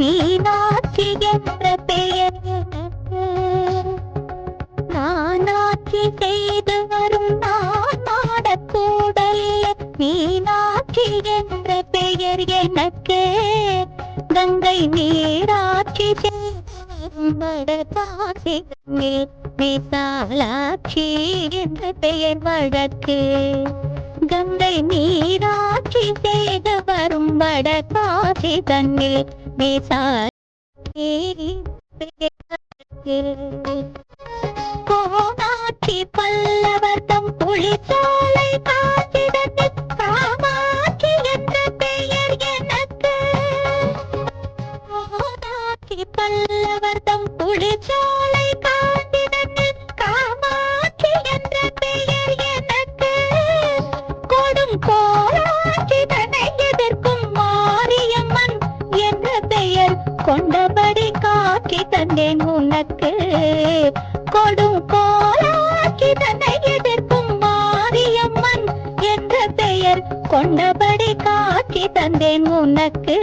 மீனாட்சி என்ற பெயர். நானாட்சி செய்து வரும் நான் மாடக்கூடல்ல மீனாட்சி என்ற பெயர் எனக்கு. கங்கை நீராட்சி வடதாசி விசாலாட்சி என்ற பெயர் வழக்கு. கங்கை நீராட்சி செய்து வரும் வடகாசி தன்னில் விசாலாட்சி கொண்டபடி காக்கி தந்தேன் உனக்கு. கொடும் கோலாட்சி தன்னை எதிர்க்கும் மாரியம்மன் என்ற பெயர் கொண்டபடி காக்கி தந்தேன் உனக்கு.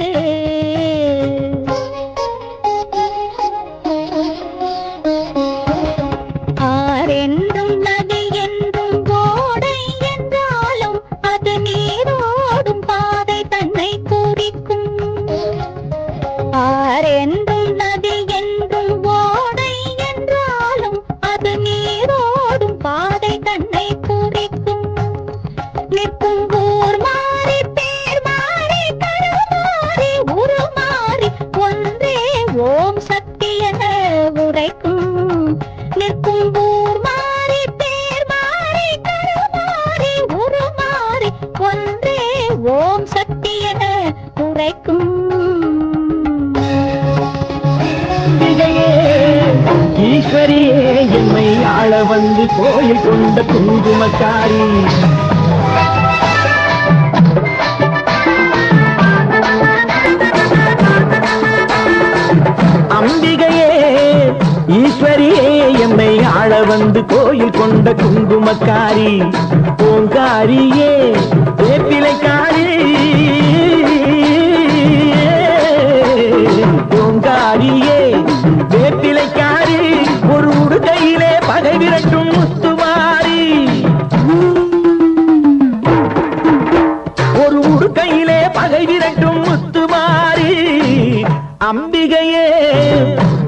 உரைக்கும் ஈஸ்வரியே என்னை ஆள வந்து கோயில் கொண்ட குங்குமக்காரி. அம்பிகையே ஈஸ்வரியே எம்மை ஆள வந்து கோயில் கொண்ட குங்குமக்காரி. பூங்காரியே வேப்பிலைக்காரி விரட்டும் முத்துமாரி. ஒரு உடுக்கையிலே பகை விரட்டும் முத்துமாரி. அம்பிகையே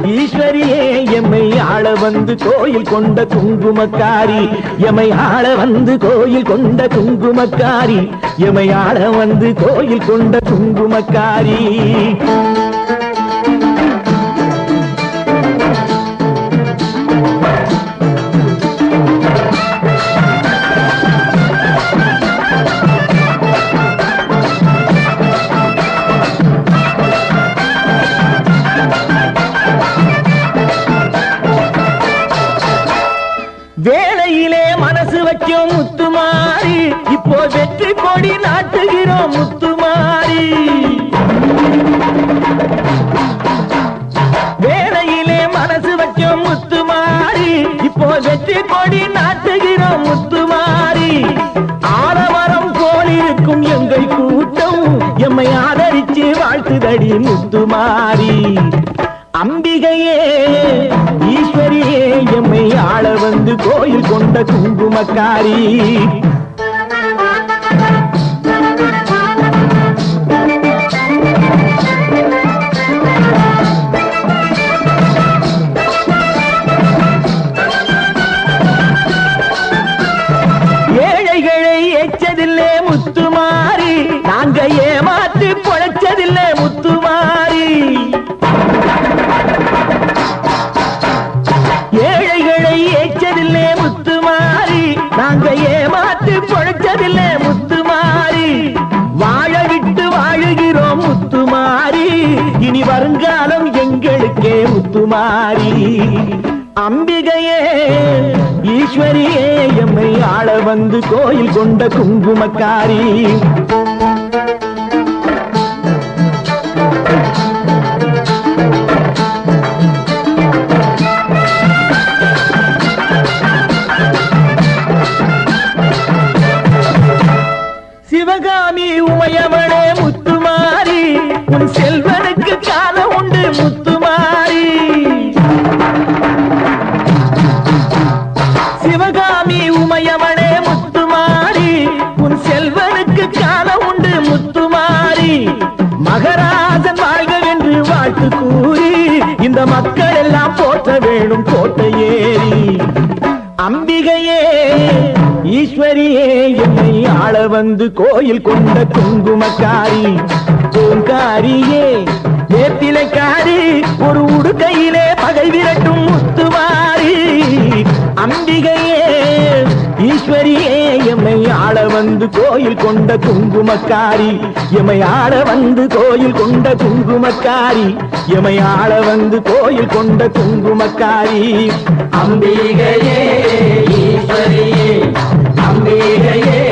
ஈஸ்வரியே எம்மை ஆள வந்து கோயில் கொண்ட குங்குமக்காரி. எமை ஆள வந்து கோயில் கொண்ட குங்குமக்காரி. எமை ஆள வந்து கோயில் கொண்ட குங்குமக்காரி. வேலையிலே மனசு வைக்கும் முத்துமாரி. இப்போ வெற்றி கொடி நாட்டுகிறோம் முத்துமாரி. வேலையிலே மனசு வைக்கும் முத்துமாரி. இப்போ வெற்றி கொடி நாட்டுகிறோம் முத்துமாரி. ஆலமரம் போலிருக்கும் எங்கள் கூட்டம். எம்மை ஆதரிச்சு வாழ்த்துதடி முத்துமாரி. அம்பிகையே ஈஸ்வரியே எம்மை ஆள வந்து கோயில் கொண்ட குங்குமக்காரி. ஏழைகளை எச்சதில்லே முத்துமாறி நாங்க ஏமாத்து பொழைச்சதில்லை பொழைச்சதில்லை முத்துமாரி வாழ விட்டு வாழுகிறோம் முத்துமாரி இனி வருங்காலம் எங்களுக்கே முத்துமாரி அம்பிகையே ஈஸ்வரியே எம்மை ஆள வந்து கோயில் கொண்ட குங்குமக்காரி. சிவகாமி உமையவனே முத்துமாரி உன் செல்வனுக்கு காலம் உண்டு முத்துமாரி சிவகாமி உமையவனே முத்துமாரி உன் செல்வனுக்கு காலம் உண்டு முத்துமாரி மகராஜன் வாழ்கவென்று வாழ்த்து கூறி இந்த மக்கள் எல்லாம் போற்ற வேணும் கோட்டையேறி. அம்பிகையே ஈஸ்வரியே வந்து கோயில் கொண்ட குங்குமக்காரி. பூங்காரியே ஏத்திலைக்காரி ஒரு உடுக்கையிலே பகை விரட்டும் முத்துவாரி. அம்பிகையே ஈஸ்வரியே எம்மை ஆள வந்து கோயில் கொண்ட குங்குமக்காரி. எம்மை ஆள வந்து கோயில் கொண்ட குங்குமக்காரி. எம்மை ஆள வந்து கோயில் கொண்ட குங்குமக்காரி. அம்பிகையே ஈஸ்வரியே அம்பிகையே.